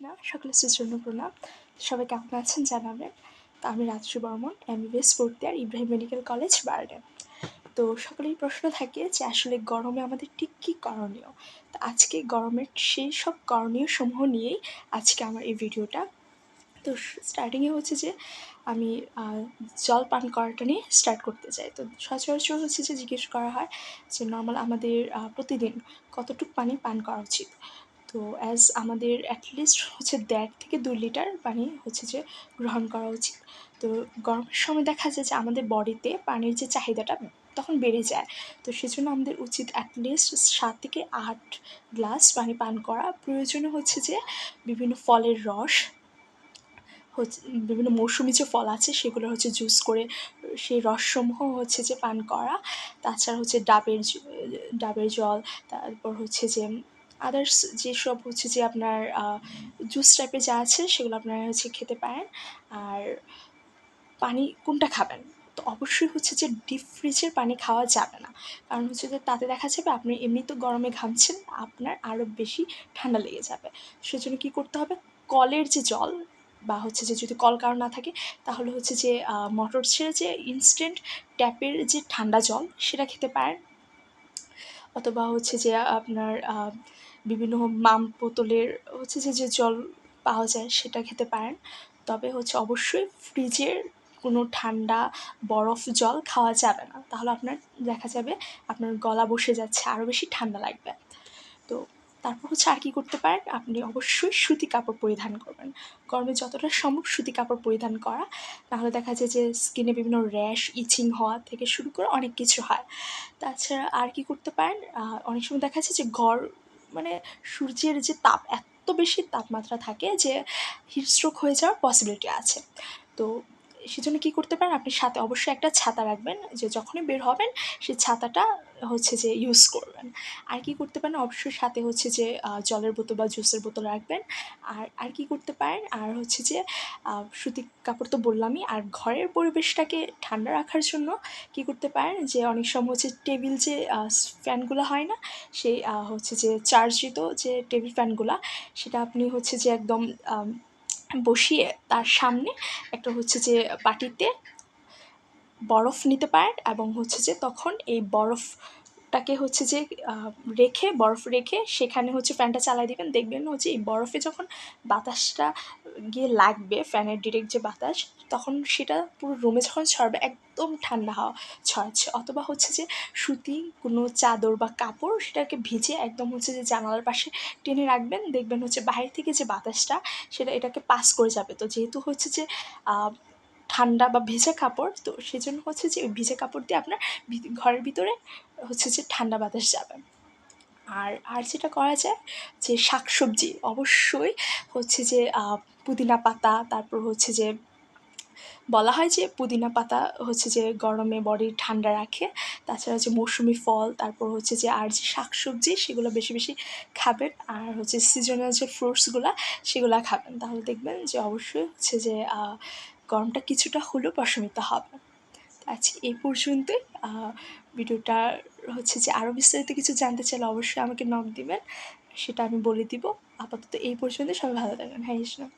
না সকলে সুচন্য প্রণাম সবাই কেমন আছেন জানাবেন। তো আমি Ratri Barman MBBS fourth year Ibrahim medical college, বার্ডে। তো সকলেই প্রশ্ন থাকে যে, আসলে গরমে আমাদের ঠিক কী করণীয়? তো আজকে গরমের সেই সব করণীয় সমূহ নিয়েই আজকে আমার এই ভিডিওটা। তো স্টার্টিংয়ে হচ্ছে যে, আমি জল পান করাটা নিয়ে স্টার্ট করতে চাই। তো সচরাচর হচ্ছে যে, জিজ্ঞেস করা হয় যে নর্মাল আমাদের প্রতিদিন কতটুকু পানি পান করা উচিত? তো অ্যাজ আমাদের অ্যাটলিস্ট হচ্ছে দেড় থেকে দুই লিটার পানি হচ্ছে যে গ্রহণ করা উচিত। তো গরমের সময় দেখা যায় যে আমাদের বডিতে পানির যে চাহিদাটা তখন বেড়ে যায়। তো সেজন্য আমাদের উচিত অ্যাটলিস্ট সাত থেকে আট গ্লাস পানি পান করা। প্রয়োজনে হচ্ছে যে বিভিন্ন ফলের রস, হচ্ছে বিভিন্ন মৌসুমি যে ফল আছে সেগুলো হচ্ছে জুস করে সেই রসসমূহ হচ্ছে যে পান করা। তাছাড়া হচ্ছে ডাবের ডাবের জল, তারপর হচ্ছে যে আদার্স যেসব হচ্ছে যে আপনার জুস টাইপের যা আছে, সেগুলো আপনারা হচ্ছে খেতে পারেন। আর পানি কোনটা খাবেন? তো অবশ্যই হচ্ছে যে ডিপ ফ্রিজের পানি খাওয়া যাবে না। কারণ হচ্ছে যে তাতে দেখা যাবে আপনি এমনি তো গরমে ঘামছেন, আপনার আরও বেশি ঠান্ডা লেগে যাবে। সেজন্য কী করতে হবে? কলের যে জল বা হচ্ছে যে যদি কল কারণ না থাকে, তাহলে হচ্ছে যে মটর ছেড়ে যে ইনস্ট্যান্ট ট্যাপের যে ঠান্ডা জল, সেটা খেতে পারেন। অথবা হচ্ছে যে আপনার বিভিন্ন মাম বোতলের হচ্ছে যে যে জল পাওয়া যায় সেটা খেতে পারেন। তবে হচ্ছে অবশ্যই ফ্রিজের কোনো ঠান্ডা, বরফ জল খাওয়া যাবে না। তাহলে আপনার দেখা যাবে আপনার গলা বসে যাচ্ছে আরও বেশি ঠান্ডা লাগবে। তো তারপর হচ্ছে আর কী করতে পারেন? আপনি অবশ্যই সুতি কাপড় পরিধান করবেন। গরমে যতটা সম্ভব সুতি কাপড় পরিধান করা। তাহলে দেখা যায় যে স্কিনে বিভিন্ন র্যাশ ইচিং হওয়া থেকে শুরু করে অনেক কিছু হয়। তাছাড়া আর কি করতে পারেন? অনেক সময় দেখা যাচ্ছে যে ঘর মানে সূর্যের যে তাপ, এত বেশি তাপমাত্রা থাকে যে হিটস্ট্রোক হয়ে যাওয়ার পসিবিলিটি আছে। তো সেজন্য কী করতে পারেন? আপনি সাথে অবশ্যই একটা ছাতা রাখবেন। যে যখনই বের হবেন সেই ছাতাটা হচ্ছে যে ইউজ করবেন। আর কি করতে পারেন? অবশ্যই সাথে হচ্ছে যে জলের বোতল বা জুসের বোতল রাখবেন। আর আর কি করতে পারেন? আর হচ্ছে যে সুতি কাপড় তো বললামই। আর ঘরের পরিবেশটাকে ঠান্ডা রাখার জন্য কি করতে পারেন? যে অনেক সময় হচ্ছে টেবিল যে ফ্যানগুলো হয় না? সেই হচ্ছে যে, চার্জিত যে টেবিল ফ্যানগুলো, সেটা আপনি হচ্ছে যে একদম বসিয়ে তার সামনে একটা হচ্ছে যে বাটিতে বরফ নিতে পারেন এবং হচ্ছে যে তখন এই বরফটাকে হচ্ছে যে রেখে, বরফ রেখে সেখানে হচ্ছে ফ্যানটা চালাই দেবেন। দেখবেন হচ্ছে এই বরফে যখন বাতাসটা গিয়ে লাগবে ফ্যানের ডিরেক্ট যে বাতাস, তখন সেটা পুরো রুমে যখন ছড়বে, একদম ঠান্ডা হাওয়া ছড়াচ্ছে। অথবা হচ্ছে যে সুতি কোনো চাদর বা কাপড় সেটাকে ভিজে একদম হচ্ছে যে জানালার পাশে টেনে রাখবেন। দেখবেন হচ্ছে বাইরে থেকে যে বাতাসটা, সেটা এটাকে পাস করে যাবে। তো যেহেতু হচ্ছে যে ঠান্ডা বা ভেজা কাপড়, তো সেজন্য হচ্ছে যে ওই ভেজা কাপড় দিয়ে আপনার ঘরের ভিতরে হচ্ছে যে ঠান্ডা বাতাস যাবে। আর আর যেটা করা যায় যে শাক সবজি অবশ্যই হচ্ছে যে পুদিনা পাতা, তারপর হচ্ছে যে বলা হয় যে পুদিনা পাতা হচ্ছে যে গরমে বডি ঠান্ডা রাখে। তাছাড়া হচ্ছে মৌসুমি ফল, তারপর হচ্ছে যে আর যে শাক সবজি সেগুলো বেশি বেশি খাবেন। আর হচ্ছে সিজনাল যে ফ্রুটসগুলো সেগুলো খাবেন। তাহলে দেখবেন যে অবশ্যই হচ্ছে যে গরমটা কিছুটা হলেও প্রশমিত হবে। আজকে এই পর্যন্তই। ভিডিওটা হচ্ছে যে আরও বিস্তারিত কিছু জানতে চাইলে অবশ্যই আমাকে নক দিবেন, সেটা আমি বলে দিব। আপাতত এই পর্যন্ত সবাই ভালো থাকবেন। হ্যাঁ ইসলাম